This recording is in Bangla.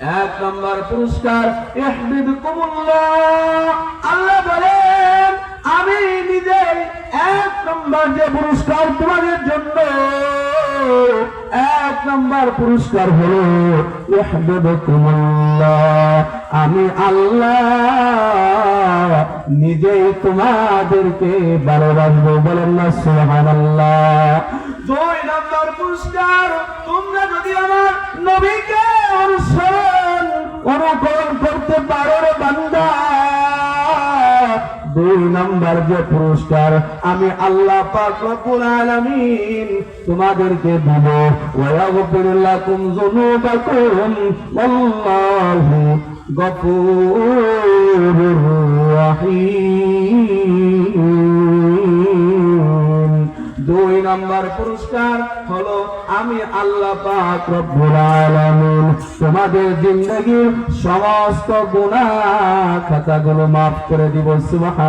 এক নম্বর পুরস্কার আল্লাহ বলেন, আমি নিজেই এক নম্বর যে পুরস্কার তোমাদের জন্য, এক নম্বর পুরস্কার হলো আমি আল্লাহ নিজেই তোমাদেরকে ভালোবাসবো, বলেন না, সুবহানাল্লাহ। দুই নম্বর পুরস্কার, তোমরা যদি আমার নবীকে অনুকরণ করতে পারো রে বান্দা। দুই নম্বর যে পুরস্কার, আমি আল্লাহ পাক রব্বুল আলামিন তোমাদেরকে দিব। ওয়াগফির লাকুম যুনুবাকুম আল্লাহু গফুরুর দুই নম্বর পুরস্কার হলো আমি আল্লাহ পাক রব্বুল আলামিন। তোমাদের জিন্দগির সমস্ত গুনাহ খাতাগুলো মাফ করে দিব, সুবহান